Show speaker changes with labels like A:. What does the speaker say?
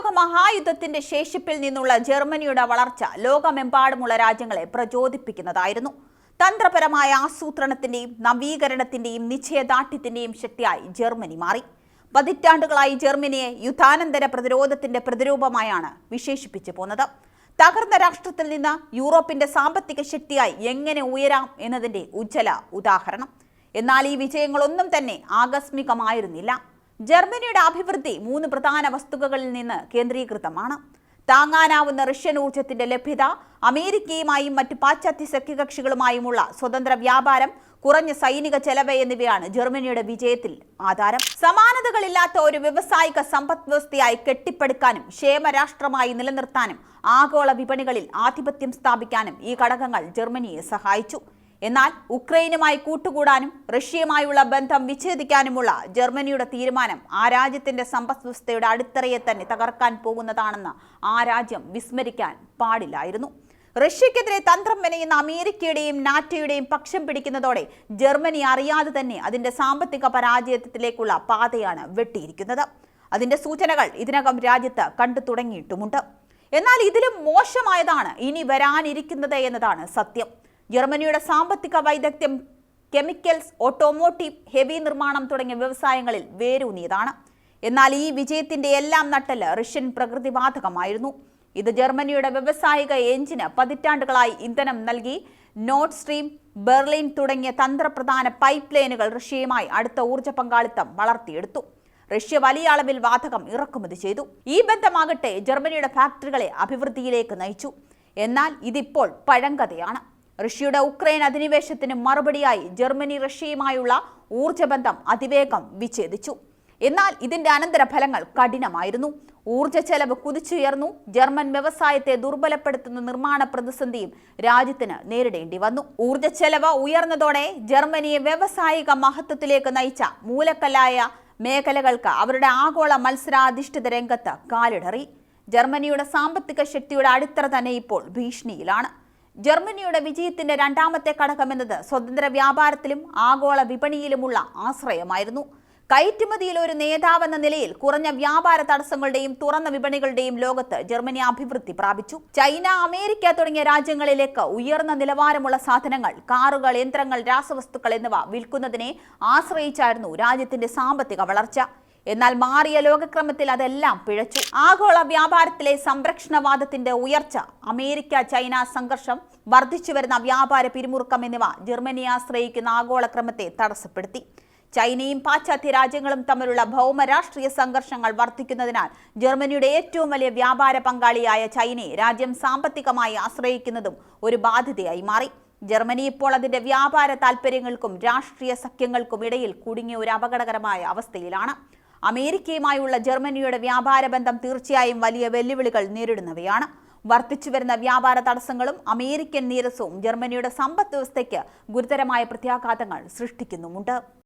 A: ലോക മഹായുദ്ധത്തിന്റെ ശേഷിപ്പിൽ നിന്നുള്ള ജർമ്മനിയുടെ വളർച്ച ലോകമെമ്പാടുമുള്ള രാജ്യങ്ങളെ പ്രചോദിപ്പിക്കുന്നതായിരുന്നു. തന്ത്രപരമായ ആസൂത്രണത്തിന്റെയും നവീകരണത്തിന്റെയും നിശ്ചയദാർഢ്യത്തിന്റെയും ശക്തിയായി ജർമ്മനി മാറി. പതിറ്റാണ്ടുകളായി ജർമ്മനിയെ യുദ്ധാനന്തര പ്രതിരോധത്തിന്റെ പ്രതിരൂപമായാണ് വിശേഷിപ്പിച്ചു പോന്നത്. തകർന്ന രാഷ്ട്രത്തിൽ നിന്ന് യൂറോപ്പിന്റെ സാമ്പത്തിക ശക്തിയായി എങ്ങനെ ഉയരാം എന്നതിന്റെ ഉജ്ജ്വല ഉദാഹരണം. എന്നാൽ ഈ വിജയങ്ങളൊന്നും തന്നെ ആകസ്മികമായിരുന്നില്ല. ജർമ്മനിയുടെ അഭിവൃദ്ധി മൂന്ന് പ്രധാന വസ്തുക്കളിൽ നിന്ന് കേന്ദ്രീകൃതമാണ്. താങ്ങാനാവുന്ന റഷ്യൻ ഊർജത്തിന്റെ ലഭ്യത അമേരിക്കയുമായും മറ്റ് പാശ്ചാത്യ സഖ്യകക്ഷികളുമായുമുള്ള സ്വതന്ത്ര വ്യാപാരം കുറഞ്ഞ സൈനിക ചെലവ് എന്നിവയാണ് ജർമ്മനിയുടെ വിജയത്തിൽ ആധാരം. സമാനതകളില്ലാത്ത ഒരു വ്യവസായിക സമ്പദ് വ്യവസ്ഥയായി കെട്ടിപ്പടുക്കാനും ക്ഷേമരാഷ്ട്രമായി നിലനിർത്താനും ആഗോള വിപണികളിൽ ആധിപത്യം സ്ഥാപിക്കാനും ഈ ഘടകങ്ങൾ ജർമ്മനിയെ സഹായിച്ചു. എന്നാൽ ഉക്രൈനുമായി കൂട്ടുകൂടാനും റഷ്യയുമായുള്ള ബന്ധം വിച്ഛേദിക്കാനുമുള്ള ജർമ്മനിയുടെ തീരുമാനം ആ രാജ്യത്തിന്റെ സമ്പദ് വ്യവസ്ഥയുടെ അടിത്തറയെ തന്നെ തകർക്കാൻ പോകുന്നതാണെന്ന് ആ രാജ്യം വിസ്മരിക്കാൻ പാടില്ലായിരുന്നു. റഷ്യക്കെതിരെ തന്ത്രം മെനയുന്ന അമേരിക്കയുടെയും നാറ്റോയുടെയും പക്ഷം പിടിക്കുന്നതോടെ ജർമ്മനി അറിയാതെ തന്നെ അതിന്റെ സാമ്പത്തിക പരാജയത്തിലേക്കുള്ള പാതയാണ് വെട്ടിയിരിക്കുന്നത്. അതിന്റെ സൂചനകൾ ഇതിനകം രാജ്യത്ത് കണ്ടു തുടങ്ങിയിട്ടുമുണ്ട്. എന്നാൽ ഇതിലും മോശമായതാണ് ഇനി വരാനിരിക്കുന്നത് എന്നതാണ് സത്യം. ജർമ്മനിയുടെ സാമ്പത്തിക വൈദഗ്ധ്യം കെമിക്കൽസ് ഓട്ടോമോട്ടീവ് ഹെവി നിർമ്മാണം തുടങ്ങിയ വ്യവസായങ്ങളിൽ വേരൂന്നിയതാണ്. എന്നാൽ ഈ വിജയത്തിന്റെ എല്ലാം നട്ടൽ റഷ്യൻ പ്രകൃതിവാതകമായിരുന്നു. ഇത് ജർമ്മനിയുടെ വ്യവസായിക എഞ്ചിന് പതിറ്റാണ്ടുകളായി ഇന്ധനം നൽകി. നോർഡ് സ്ട്രീം ബെർലിൻ തുടങ്ങിയ തന്ത്രപ്രധാന പൈപ്പ് ലൈനുകൾ റഷ്യയുമായി അടുത്ത ഊർജ പങ്കാളിത്തം വളർത്തിയെടുത്തു. റഷ്യ വലിയ അളവിൽ വാതകം ഇറക്കുമതി ചെയ്തു. ഈ ബന്ധമാകട്ടെ ജർമ്മനിയുടെ ഫാക്ടറികളെ അഭിവൃദ്ധിയിലേക്ക് നയിച്ചു. എന്നാൽ ഇതിപ്പോൾ പഴങ്കഥയാണ്. റഷ്യയുടെ ഉക്രൈൻ അധിനിവേശത്തിന് മറുപടിയായി ജർമ്മനി റഷ്യയുമായുള്ള ഊർജബന്ധം അതിവേഗം വിച്ഛേദിച്ചു. എന്നാൽ ഇതിന്റെ അനന്തരഫലങ്ങൾ കഠിനമായിരുന്നു. ഊർജ ചെലവ് കുതിച്ചുയർന്നു. ജർമ്മൻ വ്യവസായത്തെ ദുർബലപ്പെടുത്തുന്ന നിർമ്മാണ പ്രതിസന്ധിയും രാജ്യത്തിന് നേരിടേണ്ടി വന്നു. ഊർജ ചെലവ് ഉയർന്നതോടെ ജർമ്മനിയെ വ്യവസായിക മഹത്വത്തിലേക്ക് നയിച്ച മൂലക്കല്ലായ മേഖലകൾക്ക് അവരുടെ ആഗോള മത്സരാധിഷ്ഠിത രംഗത്ത് കാലിടറി. ജർമ്മനിയുടെ സാമ്പത്തിക ശക്തിയുടെ അടിത്തറ തന്നെ ഇപ്പോൾ ഭീഷണിയിലാണ്. ജർമ്മനിയുടെ വിജയത്തിന്റെ രണ്ടാമത്തെ ഘടകമെന്നത് സ്വതന്ത്ര വ്യാപാരത്തിലും ആഗോള വിപണിയിലുമുള്ള ആശ്രയമായിരുന്നു. കയറ്റുമതിയിൽ ഒരു നേതാവെന്ന നിലയിൽ കുറഞ്ഞ വ്യാപാര തടസ്സങ്ങളുടെയും തുറന്ന വിപണികളുടെയും ലോകത്ത് ജർമ്മനി അഭിവൃദ്ധി പ്രാപിച്ചു. ചൈന അമേരിക്ക തുടങ്ങിയ രാജ്യങ്ങളിലേക്ക് ഉയർന്ന നിലവാരമുള്ള സാധനങ്ങൾ കാറുകൾ യന്ത്രങ്ങൾ രാസവസ്തുക്കൾ എന്നിവ വിൽക്കുന്നതിനെ ആശ്രയിച്ചായിരുന്നു രാജ്യത്തിന്റെ സാമ്പത്തിക വളർച്ച. എന്നാൽ മാറിയ ലോകക്രമത്തിൽ അതെല്ലാം പിഴച്ചു. ആഗോള വ്യാപാരത്തിലെ സംരക്ഷണവാദത്തിന്റെ ഉയർച്ച അമേരിക്ക ചൈന സംഘർഷം വർദ്ധിച്ചു വരുന്ന വ്യാപാര പിരിമുറുക്കം എന്നിവ ജർമ്മനിയെ ആശ്രയിക്കുന്ന ആഗോളക്രമത്തെ തടസ്സപ്പെടുത്തി. ചൈനയും പാശ്ചാത്യ രാജ്യങ്ങളും തമ്മിലുള്ള ഭൗമരാഷ്ട്രീയ സംഘർഷങ്ങൾ വർദ്ധിക്കുന്നതിനാൽ ജർമ്മനിയുടെ ഏറ്റവും വലിയ വ്യാപാര പങ്കാളിയായ ചൈനയെ രാജ്യം സാമ്പത്തികമായി ആശ്രയിക്കുന്നതും ഒരു ബാധ്യതയായി മാറി. ജർമ്മനി ഇപ്പോൾ അതിന്റെ വ്യാപാര താൽപ്പര്യങ്ങൾക്കും രാഷ്ട്രീയ സഖ്യങ്ങൾക്കും ഇടയിൽ കുടുങ്ങിയ ഒരു അപകടകരമായ അവസ്ഥയിലാണ്. അമേരിക്കയുമായുള്ള ജർമ്മനിയുടെ വ്യാപാര ബന്ധം തീർച്ചയായും വലിയ വെല്ലുവിളികൾ നേരിടുന്നവയാണ്. വർദ്ധിച്ചുവരുന്ന വ്യാപാര തടസ്സങ്ങളും അമേരിക്കൻ നീരസവും ജർമ്മനിയുടെ സമ്പദ് വ്യവസ്ഥയ്ക്ക് ഗുരുതരമായ പ്രത്യാഘാതങ്ങൾ സൃഷ്ടിക്കുന്നുമുണ്ട്.